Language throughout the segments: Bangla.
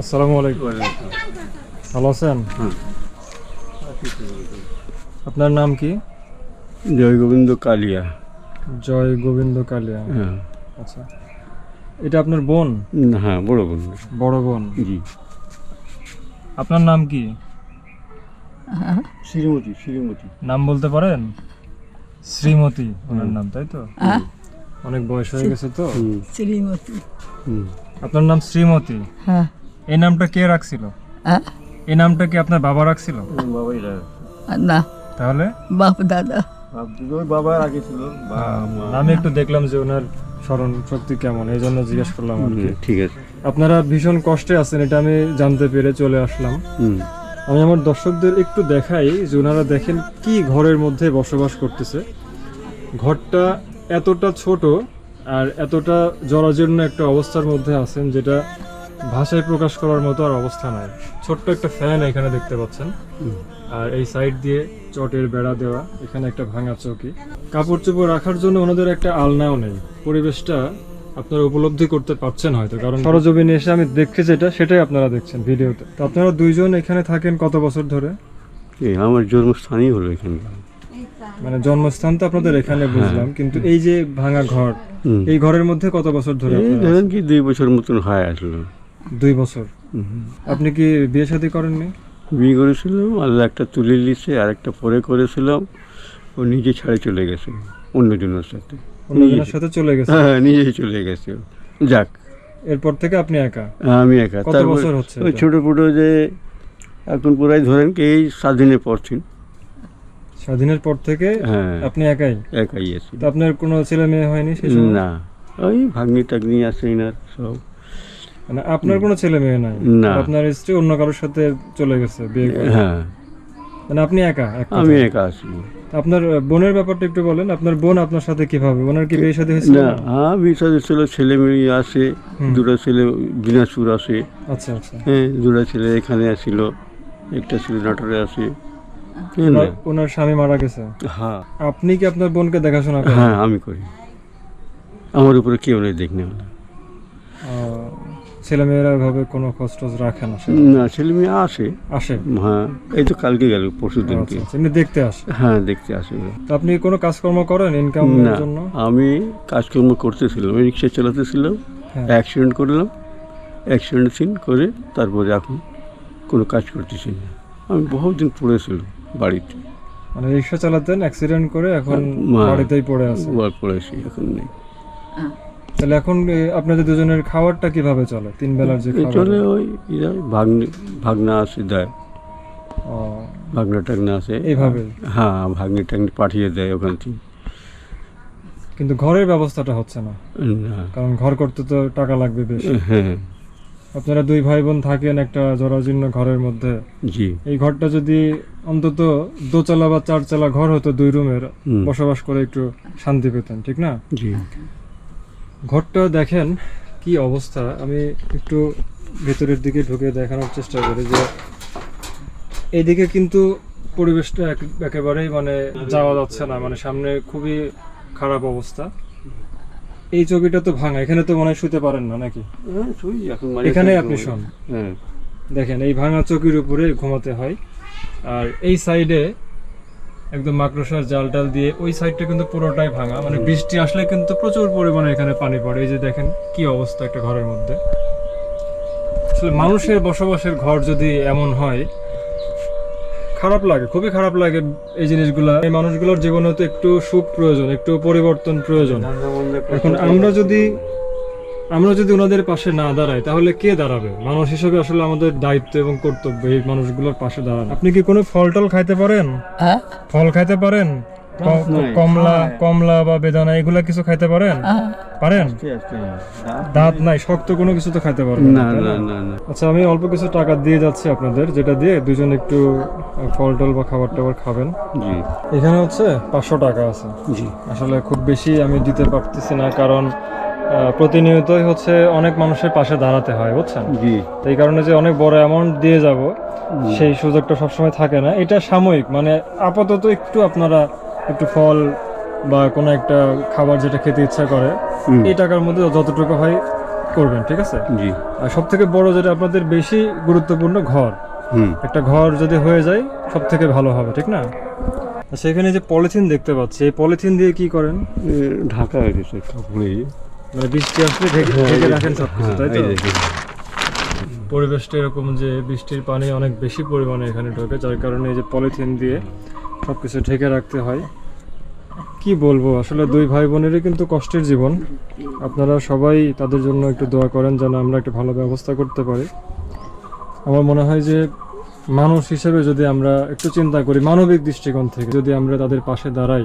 আসসালামু আলাইকুম। ভালো আছেন? আপনার নাম কি? জয় গোবিন্দ কালিয়া। জয় গোবিন্দ কালিয়া। হ্যাঁ। আচ্ছা। এটা আপনার বোন? হ্যাঁ বড় বোন। বড় বোন? জি। আপনার নাম কি? শ্রীমতী শ্রীমতী। নাম বলতে পারেন? শ্রীমতী ওনার নাম তাই তো? অনেক বয়স হয়ে গেছে তো? শ্রীমতী। হুম। আপনার নাম শ্রীমতী? হ্যাঁ। এই নামটা কে রাখছিল? হ্যাঁ? এই নামটা কি আপনার বাবা রাখছিল? বাবাই না। তাহলে? বাপ দাদা। বাবার আগে ছিল। বা আমি একটু দেখলাম যে ওনার স্মরণ শক্তি কেমন এই জন্য জিজ্ঞেস করলাম আর কি। ঠিক আছে। আপনারা ভীষণ কষ্টে আছেন এটা আমি জানতে পেরে চলে আসলাম। আমি আমার দর্শকদের একটু দেখাই যে ওনারা দেখেন কি ঘরের মধ্যে বসবাস করতেছে। ঘরটা এতটা ছোট আর এতটা জরাজীর্ণ একটা অবস্থার মধ্যে আছেন যেটা ভাষায় প্রকাশ করার মতো আর অবস্থা নাই। ছোট্ট একটা ফ্যান এখানে দেখতে পাচ্ছেন। আর এই সাইড দিয়ে চটের বেড়া দেওয়া এখানে একটা ভাঙা চৌকি। কাপড় চোপড় রাখার জন্য ওনাদের একটা আলনাও নেই। পরিবেশটা আপনারা উপলব্ধি করতে পারছেন হয়তো কারণ সরজমিনে এসে আমি দেখছি যেটা সেটাই আপনারা দেখছেন ভিডিওতে। তো আপনারা দুইজন এখানে থাকেন কত বছর ধরে? আমার জন্মস্থানই হলো এখানে। মানে জন্মস্থান তো আপনাদের এখানে বুঝলাম কিন্তু এই যে ভাঙা ঘর এই ঘরের মধ্যে কত বছর ধরে ধরেন কি দুই বছর মতন হয় আসলো? দুই বছর। আপনি কি বিয়ে শাদী করেননি? বিয়ে করেছিলাম আল্লাহ একটা তুলে নিচ্ছে আর একটা পরে করেছিলাম। ও নিজে ছাড়ে চলে গেছে অন্যজনের সাথে। অন্যজনের সাথে চলে গেছে? হ্যাঁ নিজেই চলে গেছে। যাক। এরপর থেকে আপনি একা? আমি একা। কত বছর হচ্ছে ওই? ছোট ফুটো যে এখন পুরাই ধরেন কি এই স্বাধীনে পড়ছেন স্বাধীনের পর থেকে হ্যাঁ। আপনি একাই? একাই আছি। তো আপনার কোনো ছেলে মেয়ে হয়নি না। ওই ভাগ্নি টাগ্নি আছে এনার সব। মানে আপনার কোনো ছেলে মেয়ে নাই। না। আপনার স্ত্রী অন্য কারোর সাথে চলে গেছে বিয়ে করে। হ্যাঁ। মানে আপনি একা এক আমি একা আছি। আপনার বোনের ব্যাপারটা একটু বলেন আপনার বোন আপনার সাথে কীভাবে? বোনের কি বিয়ে সাথে হয়েছিল? না হ্যাঁ বিশাল ছিল ছেলে মেয়ে হুম। দুটো ছেলে দিনাজপুর আসে আচ্ছা আচ্ছা। হ্যাঁ দুটো ছেলে এখানে আসিল একটা ছেলে নাটোরে আসে হ্যাঁ না? ওনার- ওনার স্বামী মারা গেছে? হ্যাঁ। আপনি কি আপনার বোনকে দেখাশোনা করেন? হ্যাঁ আমি করি। আমার উপরে কেউ নেই দেখনে ছেলে মেয়েরা এভাবে কোনো খোঁজ টোজ রাখে না না ছেলে মেয়ে আসে। আসে? হ্যাঁ এই তো কালকে গেল পরশু দিনকে আচ্ছা, আচ্ছা, এমনি দেখতে আসে? হ্যাঁ দেখতে আসে। তো আপনি কোনো কাজকর্ম করেন ইনকাম না জন্য? আমি কাজকর্ম করতেছিলাম রিক্সা চালাতেছিলাম হ্যাঁ। অ্যাক্সিডেন্ট করলাম অ্যাক্সিডেন্ট সিন করে তারপরে এখন কোনো কাজ করতেছি না। আমি বহুদিন পড়েছিলাম বাড়িতে। মানে রিক্সা চালাতেন অ্যাক্সিডেন্ট করে এখন মা- বাড়িতেই পড়ে আছে বার পড়েছি এখন নেই। তাহলে এখন আপনাদের দুজনের খাবারটা কীভাবে চলে? তিন বেলার যে খাবার চলে ওই এরা ভাগ্নে ভাগনা আসে দেয়। ভাগনা টাগনা আসে এইভাবে? হ্যাঁ ভাগ্নে টাগনি পাঠিয়ে দেয় ওখান থেকে। কিন্তু ঘরের ব্যবস্থাটা হচ্ছে না। না। কারণ ঘর করতে তো টাকা লাগবে বেশি। হ্যাঁ। আপনারা দুই ভাই বোন থাকেন একটা জরাজীর্ণ ঘরের মধ্যে। জি। এই ঘরটা যদি অন্তত দোতলা বা চারতলা ঘর হতো দুই রুমের বসবাস করে একটু শান্তি পেতেন ঠিক না? জি। ঘরটা দেখেন কি অবস্থা। আমি একটু ভেতরের দিকে ঢুকে দেখানোর চেষ্টা করি যে এইদিকে কিন্তু পরিবেশটা একেবারেই মানে যাওয়া যাচ্ছে না মানে সামনে খুবই খারাপ অবস্থা। এই চৌকিটা তো ভাঙা এখানে তো মনে হয় শুতে পারেন না নাকি? হ্যাঁ, এখানে আপনি শোন। হ্যাঁ। দেখেন এই ভাঙা চৌকির উপরে ঘুমাতে হয়। আর এই সাইডে একদম মাকড়সার জাল টাল দিয়ে ওই সাইডটা কিন্তু পুরোটাই ভাঙা। মানে বৃষ্টি আসলে কিন্তু প্রচুর পরিমাণে এখানে পানি পড়ে। এই যে দেখেন কি অবস্থা একটা ঘরের মধ্যে। আসলে মানুষের বসবাসের ঘর যদি এমন হয় খারাপ লাগে খুবই খারাপ লাগে এই জিনিসগুলা। এই মানুষগুলোর জীবনে তো একটু সুখ প্রয়োজন একটু পরিবর্তন প্রয়োজন। এখন আমরা যদি আমরা যদি ওনাদের পাশে না দাঁড়াই তাহলে কে দাঁড়াবে? মানুষ হিসেবে আসলে আমাদের দায়িত্ব এবং কর্তব্য এই মানুষগুলোর পাশে দাঁড়ানো। আপনি কি কোনো ফল টল খাইতে পারেন? হ্যাঁ? ফল খাইতে পারেন? কমলা কমলা বা বেদানা এগুলা কিছু খাইতে পারেন? হ্যাঁ। পারেন? দাঁত নাই। শক্ত কোনো কিছু তো খাইতে পারেন না না না না? আচ্ছা আমি অল্প কিছু টাকা দিয়ে যাচ্ছি আপনাদের যেটা দিয়ে দুজন একটু ফল টল বা খাবার টাবার খাবেন। জি। এখানে হচ্ছে পাঁচশো টাকা আছে। জি। আসলে খুব বেশি আমি দিতে পারতেছি না কারণ প্রতিনিয়তই হচ্ছে অনেক মানুষের পাশে দাঁড়াতে হয় বুঝছেন? জি। তো এই কারণে যে অনেক বড় অ্যামাউন্ট দিয়ে যাব সেই সুযোগটা সবসময় থাকে না। এটা সাময়িক মানে আপাতত একটু আপনারা একটু ফল বা কোনো একটা খাবার যেটা খেতে ইচ্ছা করে এই টাকার মধ্যে যতটুকু হয় করবেন ঠিক আছে? জি। আর সব থেকে বড় যেটা আপনাদের বেশি গুরুত্বপূর্ণ ঘর। একটা ঘর যদি হয়ে যায় সব থেকে ভালো হবে ঠিক না? সেখানে যে পলিথিন দেখতে পাচ্ছি এই পলিথিন দিয়ে কি করেন? ঢাকা গেছে কাপড়ে মানে বৃষ্টি আসলে ঢেকে ঢেকে রাখেন সব কিছু হ্যাঁ তাই তো? পরিবেশটা এরকম যে বৃষ্টির পানি অনেক বেশি পরিমাণে এখানে ঢোকে যার কারণে এই যে পলিথিন দিয়ে সব কিছু ঢেকে রাখতে হয়। কি বলব আসলে দুই ভাই বোনেরই কিন্তু কষ্টের জীবন। আপনারা সবাই তাদের জন্য একটু দোয়া করেন যেন আমরা একটা ভালো ব্যবস্থা করতে পারি। আমার মনে হয় যে মানুষ হিসেবে যদি আমরা একটু চিন্তা করি মানবিক দৃষ্টিকোণ থেকে যদি আমরা তাদের পাশে দাঁড়াই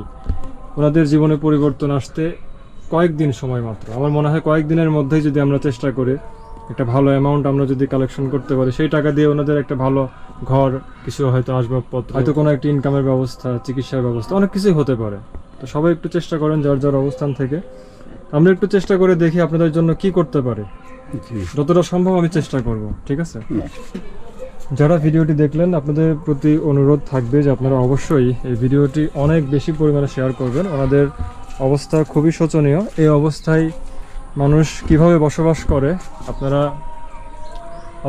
ওনাদের জীবনে পরিবর্তন আসতে কয়েকদিন সময় মাত্র। আমার মনে হয় কয়েকদিনের মধ্যেই যদি আমরা চেষ্টা করি একটা ভালো অ্যামাউন্ট আমরা যদি কালেকশন করতে পারি সেই টাকা দিয়ে ওনাদের একটা ভালো ঘর কিছু হয়তো আসবাবপত্র হয়তো কোনো একটা ইনকামের ব্যবস্থা চিকিৎসার ব্যবস্থা অনেক কিছুই হতে পারে। তো সবাই একটু চেষ্টা করেন যার যার অবস্থান থেকে। আমরা একটু চেষ্টা করে দেখি আপনাদের জন্য কি করতে পারে। যতটা সম্ভব আমি চেষ্টা করব ঠিক আছে? যারা ভিডিওটি দেখলেন আপনাদের প্রতি অনুরোধ থাকবে যে আপনারা অবশ্যই এই ভিডিওটি অনেক বেশি পরিমাণে শেয়ার করবেন। ওনাদের অবস্থা খুবই শোচনীয়। এই অবস্থায় মানুষ কীভাবে বসবাস করে, আপনারা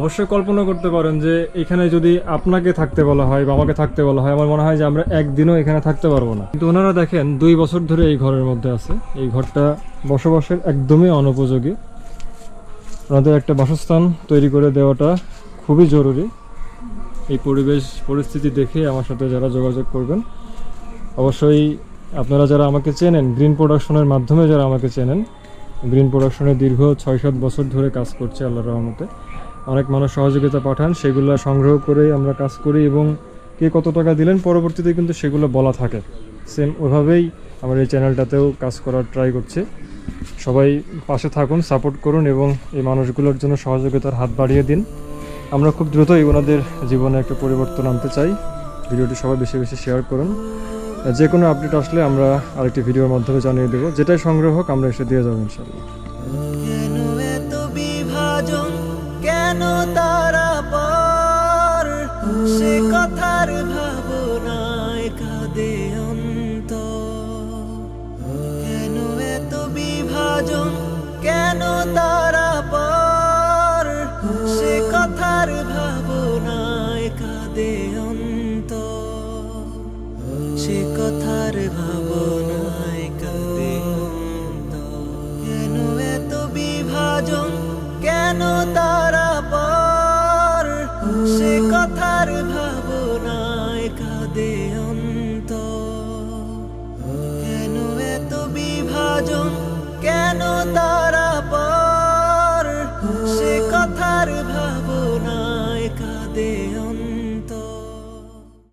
অবশ্যই কল্পনা করতে পারেন যে এখানে যদি আপনাকে থাকতে বলা হয় বা আমাকে থাকতে বলা হয়, আমার মনে হয় যে আমরা একদিনও এখানে থাকতে পারব না। কিন্তু ওনারা দেখেন, দুই বছর ধরে এই ঘরের মধ্যে আছে। এই ঘরটা বসবাসের একদমই অনুপযোগী। ওনাদের একটা বাসস্থান তৈরি করে দেওয়াটা খুবই জরুরি। এই পরিবেশ, পরিস্থিতি দেখে আমার সাথে যারা যোগাযোগ করবেন, অবশ্যই আপনারা যারা আমাকে চেনেন গ্রিন প্রোডাকশনের মাধ্যমে যারা আমাকে চেনেন গ্রিন প্রোডাকশনে দীর্ঘ ছয় সাত বছর ধরে কাজ করছে আল্লাহ রহমতে। অনেক মানুষ সহযোগিতা পাঠান, সেগুলো সংগ্রহ করে আমরা কাজ করি এবং কে কত টাকা দিলেন, পরবর্তীতে কিন্তু সেগুলো বলা থাকে। সেম ওভাবেই আমার এই চ্যানেলটাতেও কাজ করার ট্রাই করছে। সবাই পাশে থাকুন সাপোর্ট করুন এবং এই মানুষগুলোর জন্য সহযোগিতার হাত বাড়িয়ে দিন। আমরা খুব দ্রুতই ওনাদের জীবনে একটা পরিবর্তন আনতে চাই। ভিডিওটি সবাই বেশি বেশি শেয়ার করুন। যে কোনো আপডেট আসলে আমরা আরেকটি ভিডিওর মাধ্যমে জানিয়ে দেবো। যেটাই সংগ্রহ হোক, আমরা এসে দিয়ে যাব ইনশাল্লাহ কেন তারা পর? সে কথার সে কথার ভাবনায় কাঁদে। কেন এত বিভাজন? কেন তারা পর? সে কথার ভাবনায় কাঁদে অন্ত কেন এত বিভাজন? কেন তার